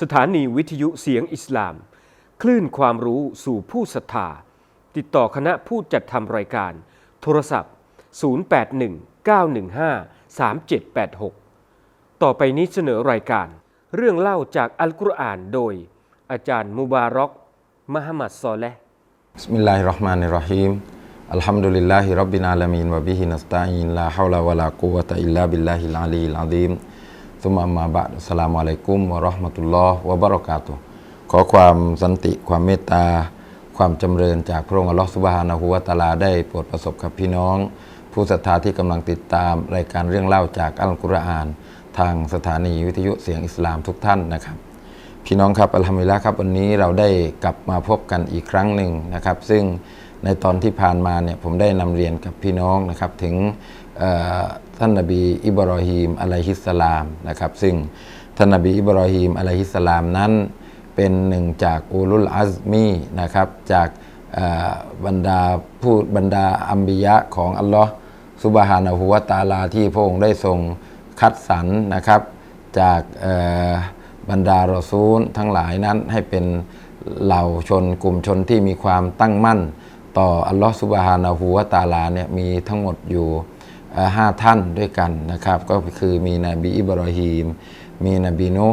สถานีวิทยุเสียงอิสลาม คลื่นความรู้สู่ผู้ศรัทธา ติดต่อคณะผู้จัดทำรายการ โทรศัพท์ 0819153786 ต่อไปนี้เสนอรายการ เรื่องเล่าจากอัลกุรอานโดย อาจารย์มุบารอกมหมัดซอเลห์บิสมิลลาฮิรเราะห์มานิรเราะฮีมอัลฮัมดุลิลลาฮิรับบิลอาลามีนวะบิฮินัสตะอีนลาฮาวลาวะลากุวะตะอิลลาบิลลาฮิลอาลีลอาซีม สุมามาบะสลามอะลัยกุมวะราะห์มะตุลลอฮ์วะบะเราะกาตุขอความสันติความเมตตา ความจำเริญจากพระองค์อัลลอฮ์สุบฮานะฮุวะตาลาได้โปรดประสบกับพี่น้อง ผู้ศรัทธาที่กำลังติดตาม รายการเรื่องเล่าจากอัลกุรอาน ทางสถานีวิทยุเสียงอิสลามทุกท่านนะครับ พี่น้องครับอัลฮัมดุลิลละครับ วันนี้เราได้กลับมาพบกันอีกครั้งหนึ่งนะครับ ซึ่งในตอนที่ผ่านมาเนี่ยผมได้นำเรียนกับพี่น้องนะครับถึง ท่านนบีอิบรอฮีมอะลัยฮิสสลามนะครับ ซึ่งท่านนบีอิบรอฮีมอะลัยฮิสสลามนั้น เป็นหนึ่งจากอูลุลอัซมีนะครับจากบรรดาผู้บรรดาอัมบิยะของอัลลอฮ์ซุบฮานะฮูวะตาลาที่พระองค์ได้ทรงคัดสรรนะครับ จากบรรดารอซูลทั้งหลายนั้นให้เป็นเหล่าชนกลุ่มชนที่มีความตั้งมั่น ต่ออัลลอฮฺสุบฮานะฮูวะตาลาเนี่ยมีทั้งหมดอยู่ ห้าท่านด้วยกันนะครับ ก็คือมีนบีอิบรอฮีม มีนบีนู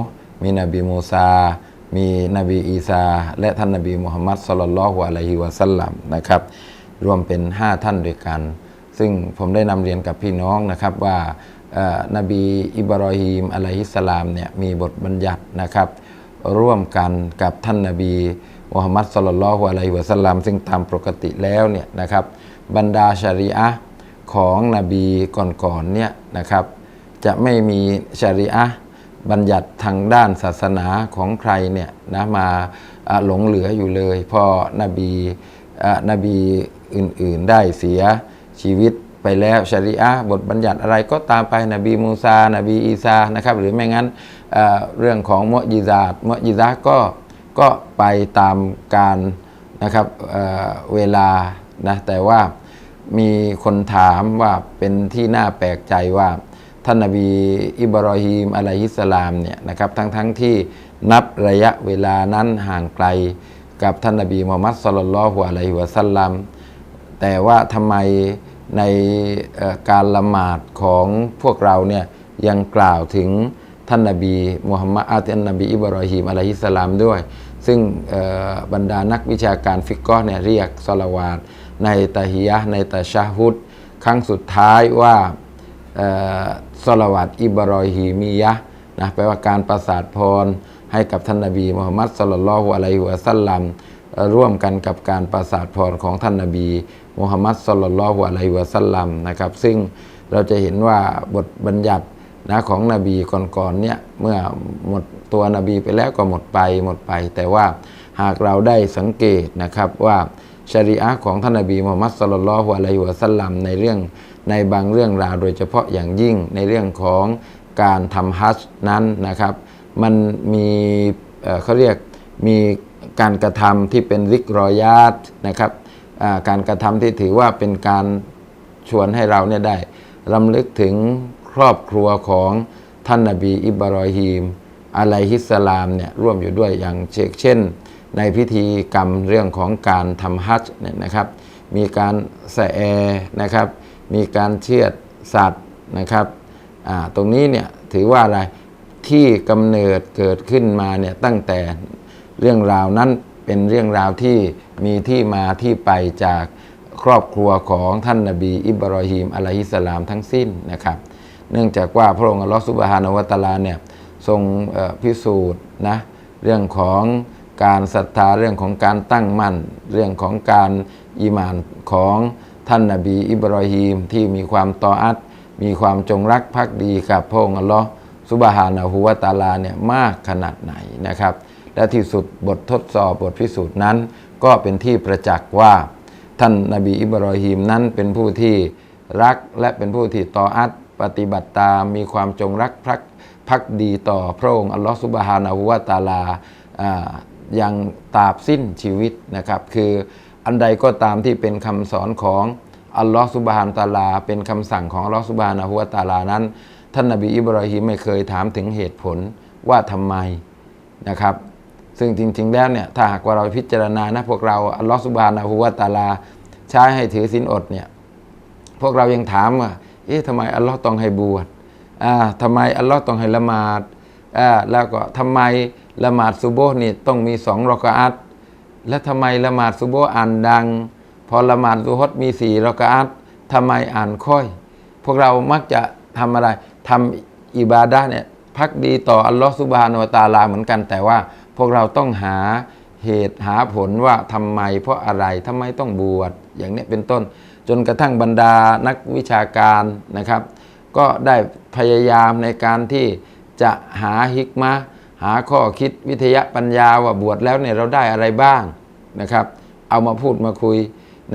มีนบีมูซา มีนบีอีสาและท่านนบีมุฮัมมัดสลลัลฮุอะลัยฮิวะสัลลัมนะครับ รวมเป็น 5 ท่านด้วยกัน ซึ่งผมได้นำเรียนกับพี่น้องนะครับว่านบีอิบรอฮีมอะลัยฮิสสลามเนี่ยมีบทบัญญัตินะครับ ร่วมกันกับท่านนบีมุฮัมมัดสลลัลฮุอะลัยฮิวะสัลลัมซึ่งตามปกติแล้วเนี่ยนะครับบรรดาชารีอะห์ ของนบีก่อนๆเนี่ยนะครับ จะไม่มีชรีอะบัญญัติทางด้านศาสนาของใครเนี่ยนะมาหลงเหลืออยู่เลย พอนบีนบีอื่นๆได้เสียชีวิตไปแล้วชรีอะบทบัญญัติอะไรก็ตามไปนบีมูซา นบีอีซานะครับหรือไม่งั้นเเรื่องของมอญิซาตมุอญิซาก็ก็ไปตามการนะครับเเวลานะแต่ว่า มีคนถามว่าเป็นที่น่าแปลกใจว่า ท่านนบีอิบรอฮีมอะลัยฮิสสลามเนี่ยนะครับทั้งทั้งที่นับระยะเวลานั้นห่างไกลกับท่านนบีมุฮัมมัดสลลัลฮุอะลัยฮิวะสัลลัมแต่ว่าทำไมในการละหมาดของพวกเราเนี่ยยังกล่าวถึงท่านนบีมุฮัมมัดอาท่านนบีอิบรอฮีมอะลัยฮิสสลามด้วย ซึ่งบรรดานักวิชาการฟิกกอห์เนี่ยเรียกสลาวาต ในตะฮียะในตะชาฮุดครั้งสุดท้ายว่าสลวาตอิบรอฮีมียะนะแปลว่าการประสาทพรให้กับท่านนบีมุฮัมมัดสลลัลฮุอะลัยฮิวะสัลลัมร่วมกันกับการประสาทพรของท่านนาบีมุฮัมมัดสลลัลฮุอะลัยฮิวะสัลลัมนะครับ ซึ่งเราจะเห็นว่าบทบัญญัตินะของนบีก่อนๆเนี่ยเมื่อหมดตัวนบีไปแล้วก็หมดไปหมดไป แต่ว่าหากเราได้สังเกตนะครับว่า ชริอะของท่านนบีมุฮัมมัดสุลลัลลอฮุอะลัยฮิวะสัลลัมในเรื่องในบางเรื่องราวโดยเฉพาะอย่างยิ่งในเรื่องของการทำฮัจนั้นนะครับ มันมีเเขาเรียกมีการกระทำที่เป็นริกรอยาตนะครับการกระทำที่ถือว่าเป็นการชวนให้เราเนี่ยได้รำลึกถึงครอบครัวของท่านนาบีอิบรอฮีมอะลัยฮิสสลามเนี่ยร่วมอยู่ด้วยอย่างเช่น ในพิธีกรรมเรื่องของการทำฮัจญ์เนี่ยนะครับ มีการแสแอนะครับ มีการเชือดสัตว์นะครับตรงนี้เนี่ยถือว่าอะไรที่กำเนิดเกิดขึ้นมาเนี่ยตั้งแต่เรื่องราวนั้นเป็นเรื่องราวที่มีที่มาที่ไปจากครอบครัวของท่านนาบีอิบรอฮีมอะลัยฮิสสลามทั้งสิ้นนะครับ เนื่องจากว่าพระองค์อัลลอฮฺสุบฮานาวะตาลาเนี่ยทรงพิสูจน์นะเรื่องของ การศรัทธาเรื่องของการตั้งมั่น เรื่องของการอีหมานของท่านนาบีอิบรอฮีมที่มีความตออัดมีความจงรักภักดีกับพระองค์อัลลอฮฺสุบฮานะฮูวะตาลาเนี่ยมากขนาดไหนนะครับ และที่สุดบททดสอบบทพิสูจน์นั้น ก็เป็นที่ประจักษ์ว่า ท่านนาบีอิบรอฮีมนั้นเป็นผู้ที่รักและเป็นผู้ที่ต่ออัดปฏิบัติตามมีความจงรักภักดีต่อพระองค์อัลลอฮฺสุบฮานะฮูวะตาลาอ่า ยังตราบสิ้นชีวิตนะครับ คืออันใดก็ตามที่เป็นคำสอนของอัลลอฮฺสุบฮานตะอาลา เป็นคำสั่งของอัลลอฮฺสุบฮานะฮูวะตะอาลานั้น ท่านนบีอิบรอฮีมไม่เคยถามถึงเหตุผลว่าทำไมนะครับ ซึ่งจริง ๆ แล้วเนี่ยถ้าหากว่าเราพิจารณานะพวกเราอัลลอฮฺสุบฮานะฮูวะตะอาลา ใช้ให้ถือศีลอดเนี่ยพวกเรายังถามว่าเอ๊ะทำไมอัลลอฮ์ต้องให้บวชอ่าทำไมอัลลอฮ์ต้องให้ละหมาดอ่าแล้วก็ทำไม ละหมาดซุโบนี่ต้องมีสองรอกอัตแล้วทำไมละหมาดซุโบอ่านดัง พอละหมาดซุฮดมีสี่รอกอัตทำไมอ่านค่อย พวกเรามักจะทำอะไรทำอิบาดะเนี่ยพักดีต่ออัลลอฮฺสุบฮานุวะตาลาเหมือนกัน แต่ว่าพวกเราต้องหาเหตุหาผลว่าทำไม เพราะอะไรทำไมต้องบวชอย่างนี้เป็นต้น จนกระทั่งบรรดานักวิชาการนะครับ ก็ได้พยายามในการที่จะหาฮิกมะ หาข้อคิดวิทยาปัญญาว่าบวชแล้วเนี่ยเราได้อะไรบ้างนะครับ เอามาพูดมาคุย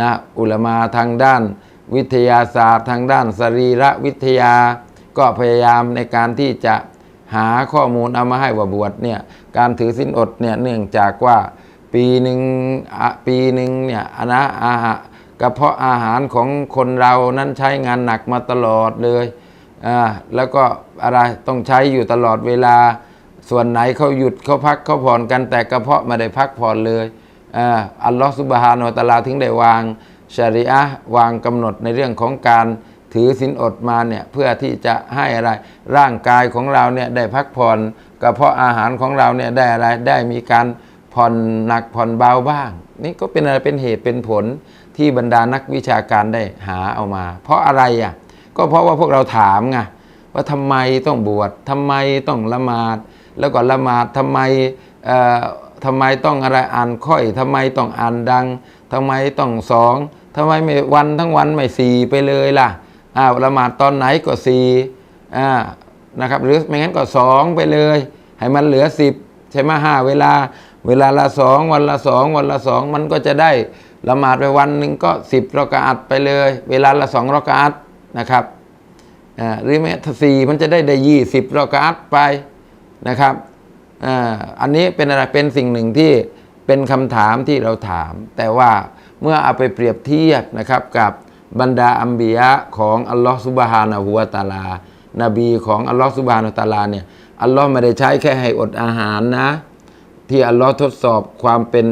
นะอุลมาทางด้านวิทยาศาสตร์ทางด้านสรีระวิทยา ก็พยายามในการที่จะหาข้อมูลเอามาให้ว่าบวชเนี่ยการถือสินอดเนี่ยเนื่องจากว่าปีหนึ่งปีหนึ่งเนี่ยนะอาหารกระเพาะอาหารของคนเรานั้นใช้งานหนักมาตลอดเลยอ่าแล้วก็อะไรต้องใช้อยู่ตลอดเวลา ส่วนไหนเขาหยุดเขาพักเขาผ่อนกันแต่กระเพาะไม่ได้พักผ่อนเลยอัลลอฮฺสุบฮานาอัตาลาถึงได้วางชาริอะห์วางกำหนดในเรื่องของการถือศีลอดมาเนี่ยเพื่อที่จะให้อะไรร่างกายของเราเนี่ยได้พักผ่อนกระเพาะอาหารของเราเนี่ยได้อะไรได้มีการผ่อนหนักผ่อนเบาบ้าง นี่ก็เป็นอะไรเป็นเหตุเป็นผลที่บรรดานักวิชาการได้หาเอามา เพราะอะไรอะก็เพราะว่าพวกเราถามไงว่าทำไมต้องบวชทำไมต้องละหมาด แล้วก็ละหมาดทำไมทำไมต้องอะไรอ่านค่อยทำไมต้องอ่านดังทำไมต้องสองทำไมไม่วันทั้งวันไม่สี่ไปเลยล่ะอ้าวละหมาดตอนไหนก็สี่อ่านะครับหรือไม่งั้นก็สองไปเลย ให้มันเหลือสิบใช่ไหมห้าเวลา เวลาละสองวันละสองวันละสองมันก็จะได้ละหมาดไปวันหนึ่งก็สิบรอกะอัดไปเลย เวลาละสองรอกะอัดนะครับอ่าหรือแม้ถ้าสี่มันจะได้ได้ยี่สิบรอกะอัดไป นะครับอ่าอันนี้เป็นอะไรเป็นสิ่งหนึ่งที่เป็นคำถามที่เราถาม แต่ว่าเมื่อเอาไปเปรียบเทียบนะครับกับบรรดาอัมบียะของอัลลอฮฺสุบฮานะฮูวะตาลานบีของอัลลอฮฺสุบฮานะตาลาเนี่ยอัลลอฮ์ไม่ได้ใช้แค่ให้อดอาหารนะ ที่อัลลอฮ์ทดสอบความเป็น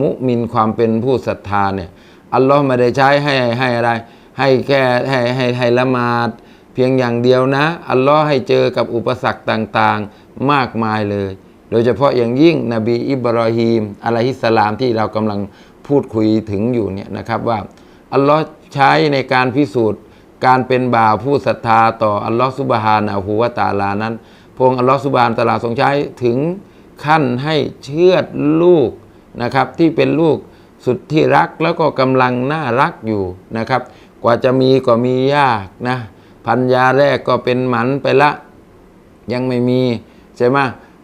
มุมินความเป็นผู้ศรัทธาเนี่ยอัลลอฮ์ไม่ได้ใช้ให้ให้อะไร ให้แค่ให้ให้ให้ละหมาด เพียงอย่างเดียวนะ อัลลอฮ์ให้เจอกับอุปสรรคต่างๆมากมายเลย โดยเฉพาะอย่างยิ่งนบีอิบราฮิมอะลัยฮิสสลามที่เรากำลังพูดคุยถึงอยู่เนี่ยนะครับว่าอัลลอฮ์ใช้ในการพิสูจน์ การเป็นบ่าวผู้ศรัทธาต่ออัลลอฮ์ซุบฮานะฮูวะตาลานั้นพระองค์อัลลอฮ์ซุบฮานตะอาลาทรงใช้ถึงขั้นให้เชือดลูกนะครับที่เป็นลูกสุดที่รักแล้วก็กำลังน่ารักอยู่นะครับ กว่าจะมีก็มียากนะ พันยาแรกก็เป็นหมันไปละ ยังไม่มีใช่ไหม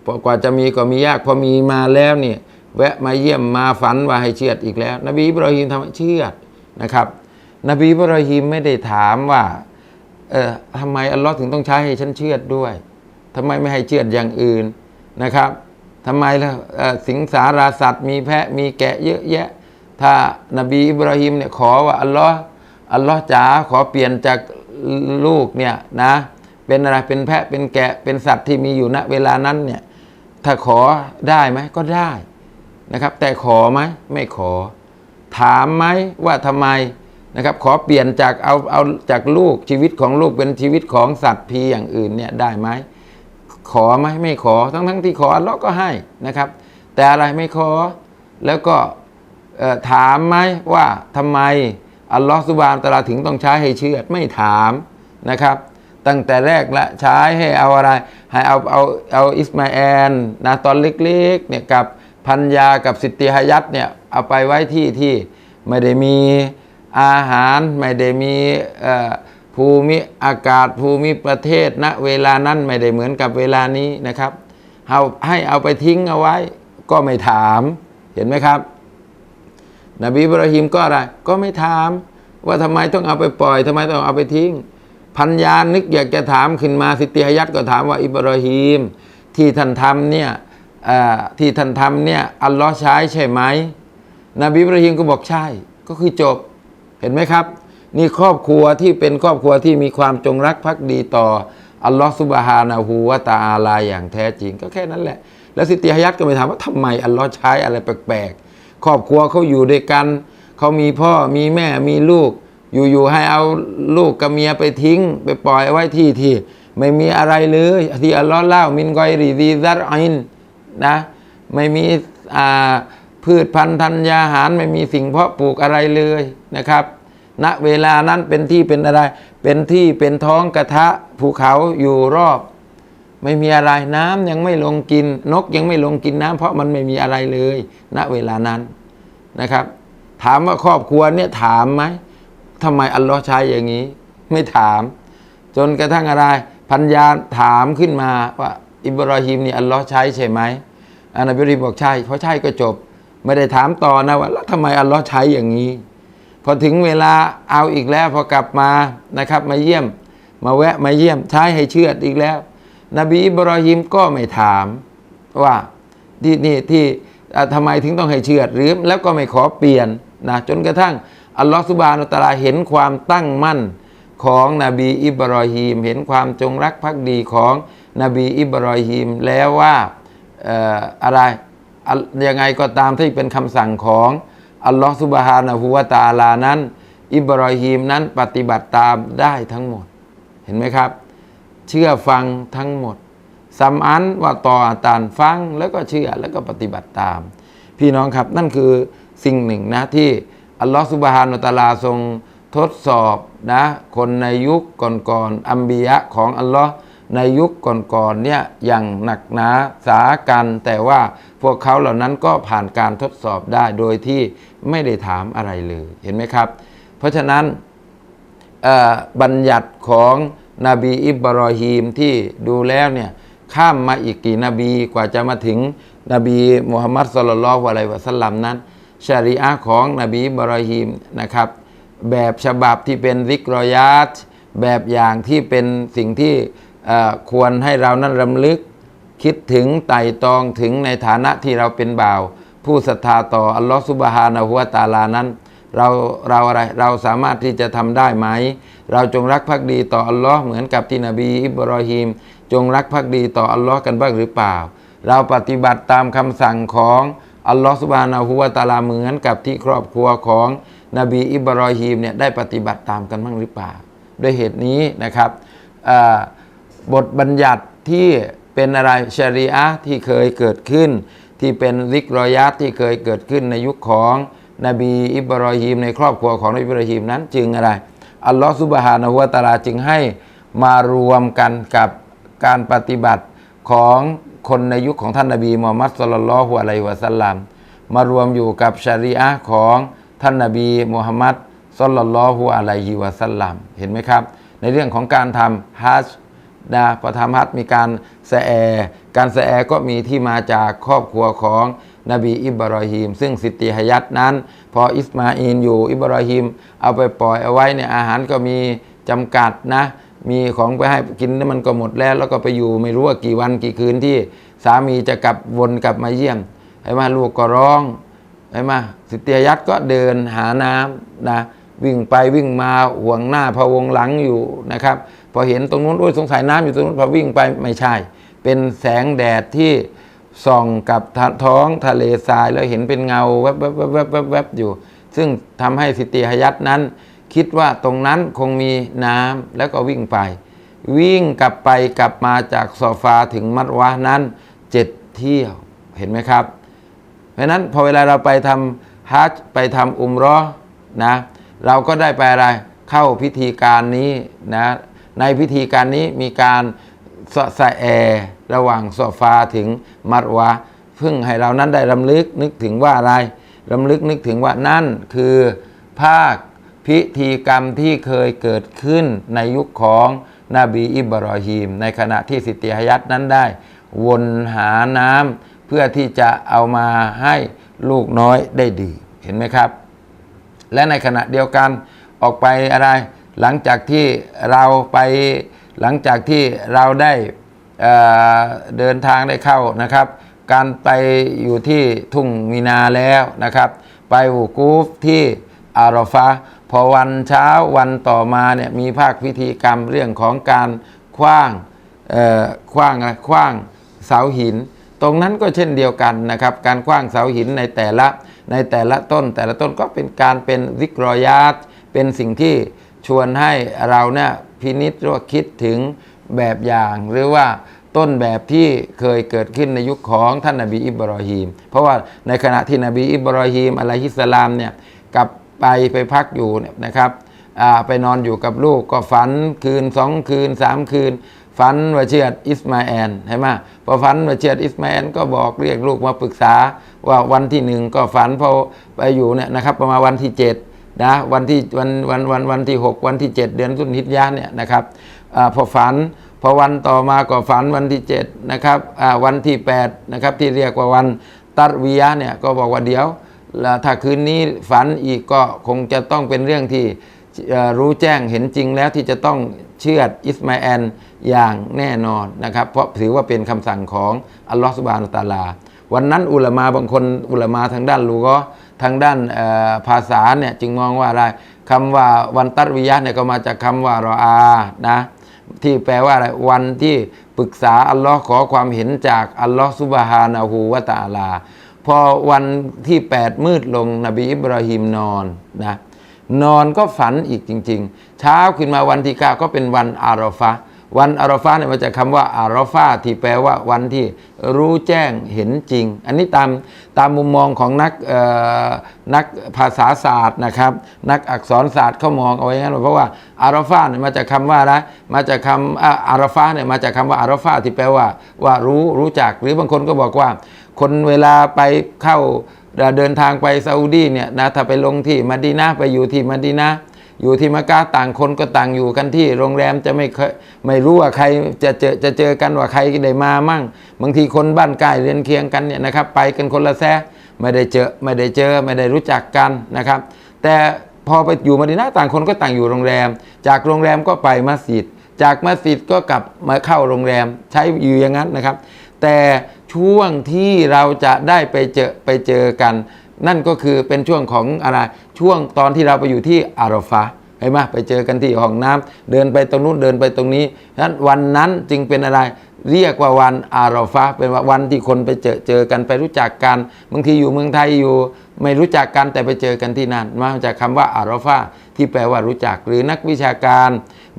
พอกว่าจะมีก็มียากพอมีมาแล้วเนี่ยแวะมาเยี่ยมมาฝันว่าให้เชือดอีกแล้ว นบีอิบราฮิมทำไมเชือดนะครับ นบีอิบราฮิมไม่ได้ถามว่าเออทำไมอัลลอฮ์ถึงต้องใช้ให้ฉันเชือดด้วยทำไมไม่ให้เชือดอย่างอื่นนะครับทำไมล่ะสิงสาราสัตว์มีแพะมีแกะเยอะแยะ ถ้านบีอิบราฮิมเนี่ยขอว่าอัลลอฮ์อัลลอฮ์จ๋าขอเปลี่ยนจาก ลูกเนี่ยนะเป็นอะไรเป็นแพะเป็นแกะเป็นสัตว์ที่มีอยู่ณเวลานั้นเนี่ยถ้าขอได้ไหมก็ได้นะครับ แต่ขอไหมไม่ขอ ถามไหมว่าทำไมนะครับ ขอเปลี่ยนจากเอาเอาจากลูกชีวิตของลูกเป็นชีวิตของสัตว์พีอย่างอื่นเนี่ยได้ไหมขอไหมไม่ขอทั้งทั้งที่ขออัลเลาะก็ให้นะครับ แต่อะไรไม่ขอแล้วก็ถามไหมว่าทำไม อัลลอฮฺสุบานตะอาลาถึงต้องใช้ให้เชื่อไม่ถามนะครับ ตั้งแต่แรกละใช้ให้เอาอะไร ให้เอาเอาเอาอิสมาแอลนะตอนเล็กๆเนี่ยกับพันยากับสิทธิฮยัตเนี่ยเอาไปไว้ที่ที่ไม่ได้มีอาหารไม่ได้มีภูมิอากาศภูมิประเทศณเวลานั้นไม่ได้เหมือนกับเวลานี้นะครับเอาให้เอาไปทิ้งเอาไว้ก็ไม่ถามเห็นไหมครับ นบีบราฮิมก็อะไร ก็ไม่ถาม ว่าทำไมต้องเอาไปปล่อยทำไมต้องเอาไปทิ้ง พันยานึกอยากจะถามขึ้นมาสิทธิฮยัตก็ถามว่าอิบราฮิมที่ท่านทำเนี่ยที่ท่านทำเนี่ยอัลลอฮ์ใช้ใช่ไหมนบีบราฮิมก็บอกใช่ ก็คือจบเห็นไหมครับ นี่ครอบครัวที่เป็นครอบครัวที่มีความจงรักภักดีต่ออัลลอฮ์ซุบฮานะฮูวะตะอาลาอย่างแท้จริง ก็แค่นั้นแหละ แล้วสิทธิฮยัตก็ไปถามว่าทำไมอัลลอฮ์ใช้อะไรแปลกๆ ครอบครัวเขาอยู่ด้วยกัน เขามีพ่อมีแม่มีลูก อยู่ๆให้เอาลูกกับเมียไปทิ้ง ไปปล่อยไว้ที่ที่ไม่มีอะไรเลยที่อัลลอฮ์เล่ามินกอยรีดีซัรอินนะไม่มีอ่าพืชพันธุ์ธัญญาหารไม่มีสิ่งเพาะปลูกอะไรเลยนะครับณเวลานั้นเป็นที่เป็นอะไร เป็นที่เป็นท้องกระทะภูเขาอยู่รอบ ไม่มีอะไรน้ำยังไม่ลงกินนกยังไม่ลงกินน้ำเพราะมันไม่มีอะไรเลย ณเวลานั้นนะครับ ถามว่าครอบครัวเนี่ยถามไหมทำไมอัลลอฮ์ใช้อย่างนี้ ไม่ถาม จนกระทั่งอะไรพัญญาถามขึ้นมาว่า อิบราฮิมนี่อัลลอฮ์ใช้ใช่ไหมอานาบิริมบอกใช่เพราะใช่ก็จบ ไม่ได้ถามต่อนะว่าแล้วทำไมอัลลอฮ์ใช้อย่างนี้ พอถึงเวลาเอาอีกแล้วพอกลับมานะครับ มาเยี่ยม มาแวะมาเยี่ยมใช้ให้เชื่ออีกแล้ว นบีอิบราฮิมก็ไม่ถามว่าที่นี่ที่ทำไมถึงต้องให้เชื่อดหรือแล้วก็ไม่ขอเปลี่ยนนะจนกระทั่งอัลลอฮฺสุบานุตลาเห็นความตั้งมั่นของนบีอิบราฮิมเห็นความจงรักภักดีของนบีอิบราฮิมแล้วว่าอะไรยังไงก็ตามที่เป็นคำสั่งของอัลลอฮฺสุบฮานะฮูวะตาลานั้น อิบราฮิมนั้นปฏิบัติตามได้ทั้งหมด เห็นไหมครับ เชื่อฟังทั้งหมดสัมอันว่าต่ออาตานฟังแล้วก็เชื่อแล้วก็ปฏิบัติตาม พี่น้องครับนั่นคือสิ่งหนึ่งนะที่อัลลอฮฺสุบฮานุตาลาทรงทดสอบนะคนในยุคก่อนๆอัมบียะของอัลลอฮ์ในยุคก่อนๆเนี่ยอย่างหนักหนาสากัน แต่ว่าพวกเขาเหล่านั้นก็ผ่านการทดสอบได้โดยที่ไม่ได้ถามอะไรเลยเห็นไหมครับ เพราะฉะนั้นบัญญัติของ นบีอิบรอฮีมที่ดูแล้วเนี่ยข้ามมาอีกกี่นบีกว่าจะมาถึงนบีมุฮัมมัดสุลลัลอฮุอะลัยฮิวะสัลลัมนั้นชารีอะของนบีบรอฮีมนะครับ แบบฉบับที่เป็นซิกรอยัตแบบอย่างที่เป็นสิ่งที่ควรให้เรานั้นรำลึก คิดถึงไต่ตองถึงในฐานะที่เราเป็นบ่าว ผู้ศรัทธาต่ออัลลอฮฺสุบฮานะฮุวาตาลานั้น เราเราอะไรเราสามารถที่จะทำได้ไหม เราจงรักภักดีต่ออัลลอฮ์เหมือนกับที่นบีอิบรอฮีมจงรักภักดีต่ออัลลอฮ์กันบ้างหรือเปล่า เราปฏิบัติตามคำสั่งของอัลลอฮ์สุบานะฮุวาตาลาเหมือนกับที่ครอบครัวของนบีอิบรอฮีมเนี่ยได้ปฏิบัติตามกันบ้างหรือเปล่า ด้วยเหตุนี้นะครับบทบัญญัติที่เป็นอะไรชารีอะที่เคยเกิดขึ้น ที่เป็นริกรอยัตที่เคยเกิดขึ้นในยุคของ นบีอิบรอฮีมในครอบครัวของนบีอิบรอฮีมนั้นจึงอะไรอัลลอฮฺซุบฮานะฮูวะตาลาจึงให้มารวมกันกับการปฏิบัติของคนในยุคของท่านนบีมูฮัมมัดสุลลัลลฮุอะลัยฮิวะสัลลัมมารวมอยู่กับชารีอะของท่านนบีมูฮัมมัดสุลลัลลฮุอะลัยฮิวะสัลลัมเห็นไหมครับ ในเรื่องของการทำฮัจญ์นะพระธรรมฮัตมีการแสแอการแสแอก็มีที่มาจากครอบครัวของ นบีอิบรอฮีม ซึ่งสิทธิฮยัตนั้น พออิสมาอินอยู่อิบรอฮีม เอาไปปล่อยเอาไว้เนี่ยอาหารก็มีจำกัดนะ มีของไปให้กินแล้วมันก็หมดแล้ว แล้วก็ไปอยู่ไม่รู้ว่ากี่วันกี่คืนที่สามีจะกลับวนกลับมาเยี่ยมไอ้มาลูกก็ร้องไอ้มาสิทธิยัตก็เดินหาน้ำนะวิ่งไปวิ่งมาห่วงหน้าพะวงหลังอยู่นะครับ พอเห็นตรงนู้นโอ้ยสงสัยน้ำอยู่ตรงนู้นพอวิ่งไปไม่ใช่ เป็นแสงแดดที่ ส่องกับท้องทะเลทรายแล้วเห็นเป็นเงาแวบแวบแวบแวบแวบแวบอยู่ ซึ่งทำให้สิทธิฮยัตนั้น คิดว่าตรงนั้นคงมีน้ำแล้วก็วิ่งไป วิ่งกลับไปกลับมาจากโซฟาถึงมัดวะนั้นเจ็ดเที่ยวเห็นไหมครับ เพราะนั้นพอเวลาเราไปทำฮัจไปทำอุมรอนะ เราก็ได้ไปอะไรเข้าพิธีการนี้นะในพิธีการนี้มีการสะสะแอ ระหว่างโซฟาถึงมัดวะเพิ่งให้เรานั้นได้รำลึกนึกถึงว่าอะไรรำลึกนึกถึงว่านั่นคือภาคพิธีกรรมที่เคยเกิดขึ้นในยุคของนบีอิบรอฮีม ในขณะที่สิทธิฮยัตนั้นได้ วนหาน้ำเพื่อที่จะเอามาให้ลูกน้อยได้ดื่มเห็นไหมครับ และในขณะเดียวกันออกไปอะไร หลังจากที่เราไปหลังจากที่เราได้ เดินทางได้เข้านะครับ การไปอยู่ที่ทุ่งมีนาแล้วนะครับ ไปหูกูฟที่อารอฟะห์พอวันเช้าวันต่อมาเนี่ยมีภาคพิธีกรรมเรื่องของการคว้างเอ่อคว้างอะคว้างเสาหิน ตรงนั้นก็เช่นเดียวกันนะครับ การคว้างเสาหินในแต่ละในแต่ละต้น แต่ละต้นก็เป็นการเป็นวิกรอยาตเป็นสิ่งที่ชวนให้เราเนี่ยพินิจรือว่าคิดถึง แบบอย่าง หรือว่าต้นแบบที่เคยเกิดขึ้นในยุคของท่านนบีอิบรอฮีม เพราะว่าในขณะที่นบีอิบรอฮีมอะลัยฮิสสลามเนี่ยกลับไปไปพักอยู่เนี่ยนะครับไปนอนอยู่กับลูกก็ฝันคืนสองคืนสามคืน ฝันว่าเชือดอิสมาแอลใช่ไหมพอฝันว่าเชือดอิสมาแอลก็บอกเรียกลูกมาปรึกษาว่าวันที่หนึ่งก็ฝันพอไปอยู่เนี่ยนะครับประมาณวันที่เจ็ดนะวันที่วันวันวันวันที่หกวันที่เจ็ดเดือนสุนฮิจญาเนี่ยนะครับ พอฝัน พอวันต่อมาก็ฝันวันที่เจ็ดนะครับวันที่แปดนะครับที่เรียกว่าวันตัดวิยะเนี่ยก็บอกว่าเดี๋ยวถ้าคืนนี้ฝันอีกก็คงจะต้องเป็นเรื่องที่รู้แจ้งเห็นจริงแล้วที่จะต้องเชื่ออิสมาแอลอย่างแน่นอนนะครับ เพราะถือว่าเป็นคำสั่งของอัลลอฮฺสุบานุตาลา วันนั้นอุลามาบางคนอุลามาทางด้านลูกอทางด้านภาษาเนี่ยจึงมองว่าอะไรคำว่าวันตัดวิยะเนี่ยก็มาจากคำว่ารออานะ ที่แปลว่าอะไรวันที่ปรึกษาอัลลอฮ์ขอความเห็นจากอัลลอฮ์สุบฮานาหูวะตาลา พอวันที่ 8 มืดลงนบีอิบราฮิมนอนนะนอนก็ฝันอีกจริง ๆ เช้าขึ้นมาวันที่9ก็เป็นวันอารอฟะ วันอารอฟะห์เนี่ยมาจากคำว่าอารอฟะห์ที่แปลว่าวันที่รู้แจ้งเห็นจริง อันนี้ตามตามมุมมองของนักนักภาษาศาสตร์นะครับ นักอักษรศาสตร์เขามองเอาไว้งั้นเพราะว่าอารอฟะห์เนี่ยมาจากคำว่าอะไรมาจากคำอาอารอฟะห์เนี่ยมาจากคำว่าอารอฟะห์ที่แปลว่าว่ารู้รู้จักหรือบางคนก็บอกว่า คนเวลาไปเข้าเดินทางไปซาอุดีเนี่ยนะถ้าไปลงที่มะดีนะไปอยู่ที่มะดีนะ อยู่ที่มักกะต่างคนก็ต่างอยู่กันที่โรงแรมจะไม่เคยไม่รู้ว่าใครจะเจอจะเจอกันว่าใครได้มามั่ง บางทีคนบ้านใกล้เรียนเคียงกันเนี่ยนะครับ ไปกันคนละแซะไม่ได้เจอไม่ได้เจอไม่ได้รู้จักกันนะครับ แต่พอไปอยู่มะดีนะต่างคนก็ต่างอยู่โรงแรม จากโรงแรมก็ไปมัสยิดจากมัสยิดก็กลับมาเข้าโรงแรมใช้อยู่อย่างนั้นนะครับ แต่ช่วงที่เราจะได้ไปเจอไปเจอกัน นั่นก็คือเป็นช่วงของอะไรช่วงตอนที่เราไปอยู่ที่อารอฟะห์เห็นไหมไปเจอกันที่ห้องน้ำเดินไปตรงนู้นเดินไปตรงนี้นั้นวันนั้นจึงเป็นอะไรเรียกว่าวันอารอฟะห์เป็นวันที่คนไปเจอเจอกันไปรู้จักกันบางทีอยู่เมืองไทยอยู่ไม่รู้จักกันแต่ไปเจอกันที่นั่นมาจากคำว่าอารอฟะห์ที่แปลว่ารู้จักหรือนักวิชาการ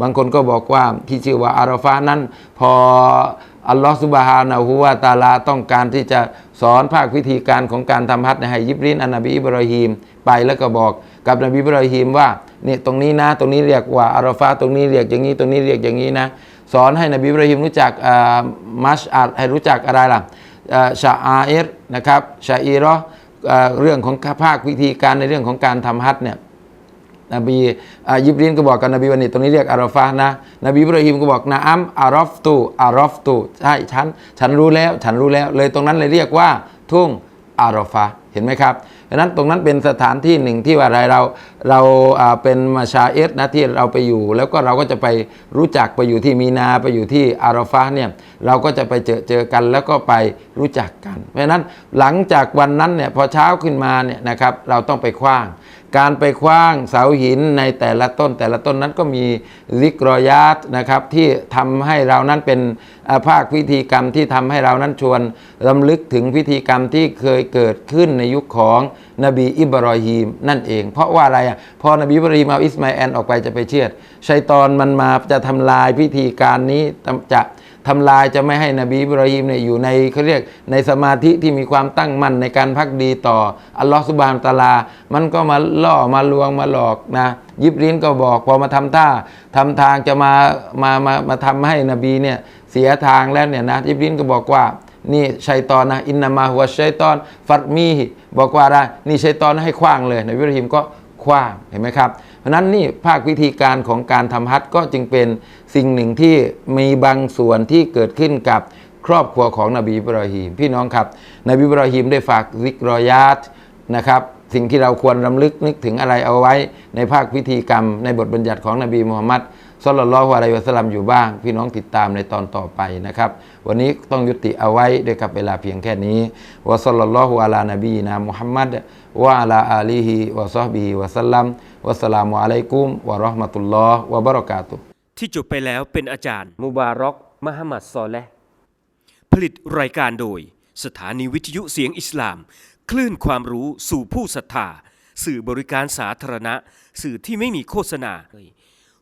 บางคนก็บอกว่าที่ชื่อว่าอารอฟะห์นั้นพอ อัลลอฮฺสุบฮานะฮูวาตาลาต้องการที่จะสอนภาควิธีการของการทำฮัจญ์ให้ยิบรินอันนบีอิบราฮิมไปแล้วก็บอกกับนบีอิบราฮิมว่าเนี่ยตรงนี้นะ ตรงนี้เรียกว่าอารอฟาตรงนี้เรียกอย่างนี้ ตรงนี้เรียกอย่างนี้นะสอนให้นบีอิบราฮิมรู้จักอ่ามัชอัดให้รู้จักอะไรล่ะอ่าชาอาเอรนะครับชาอีรอเรื่องของภาควิธีการในเรื่องของการทำฮัจญ์เนี่ย นบีอายิบรีนก็บอกกับนบีวันนี้ตรงนี้เรียกอารอฟะห์นะ นบีอิบราฮิมก็บอกนะอัมอารอฟตูอารอฟตูใช่ฉันฉันรู้แล้วฉันรู้แล้วเลยตรงนั้นเลยเรียกว่าทุ่งอารอฟะห์เห็นไหมครับดังนั้นตรงนั้นเป็นสถานที่หนึ่งที่ว่าอะไรเราเราเป็นมาชาเอสนะที่เราไปอยู่ แล้วก็เราก็จะไปรู้จักไปอยู่ที่มีนาไปอยู่ที่อารอฟะห์เนี่ยเราก็จะไปเจอเจอกันแล้วก็ไปรู้จักกัน เพราะฉะนั้นหลังจากวันนั้นเนี่ยพอเช้าขึ้นมาเนี่ยนะครับเราต้องไปคว้าง การไปคว้างเสาหินในแต่ละต้นแต่ละต้นนั้นก็มีริกรอยาตนะครับที่ทำให้เรานั้นเป็นภาคพิธีกรรมที่ทำให้เรานั้นชวนรำลึกถึงพิธีกรรมที่เคยเกิดขึ้นในยุคของนบีอิบรอฮีมนั่นเอง เพราะว่าอะไรอะพอนบีอิบรอฮีมเอาอิสมาแอลออกไปจะไปเชือดชัยตอนมันมาจะทำลายพิธีการนี้จะ ทำลายจะไม่ให้นบีอิบราฮิมเนี่ยอยู่ในเขาเรียกในสมาธิที่มีความตั้งมั่นในการพักดีต่ออัลลอฮฺสุบานตาลา มันก็มาล่อมาลวงมาหลอกนะยิบรินก็บอกพอมาทำท่าทำทางจะมามามามาทำให้นบีเนี่ยเสียทางแล้วเนี่ยนะยิบรินก็บอกว่านี่ชัยตอนนะอินนามาหัวชัยตอน ฟัดมีบอกว่าอะไรนี่ชัยตอนให้คว้างเลยนบีอิบราฮิมก็คว้างเห็นไหมครับ เพราะนั้นนี่ภาควิธีการของการทำฮัตก็จึงเป็นสิ่งหนึ่งที่มีบางส่วนที่เกิดขึ้นกับครอบครัวของนบีบรอฮีม พี่น้องครับ นบีอิบรอฮีมได้ฝากซิกรอยาตนะครับสิ่งที่เราควรรำลึกนึกถึงอะไรเอาไว้ในภาคพิธีกรรมในบทบัญญัติของนบีมูฮัมมัด ศ็อลลัลลอฮุอะลัยฮิวะสัลลัมอยู่บ้าง พี่น้องติดตามในตอนต่อไปนะครับ วันนี้ต้องยุติเอาไว้ด้วยกับเวลาเพียงแค่นี้วะศ็อลลัลลอฮุอะลานบีนะมุฮัมมัดวะอะลาอาลีฮิวะซอฮบิฮิวะสัลลัมวัสสลามุอะลัยกุมวะเราะห์มะตุลลอฮ์วะบะเราะกาตุฮ์ที่จบไปแล้วเป็นอาจารย์ มุบารอกมหมัดซอและห์ผลิตรายการโดย สถานีวิทยุเสียงอิสลาม คลื่นความรู้สู่ผู้ศรัทธาสื่อบริการสาธารณะ สื่อที่ไม่มีโฆษณา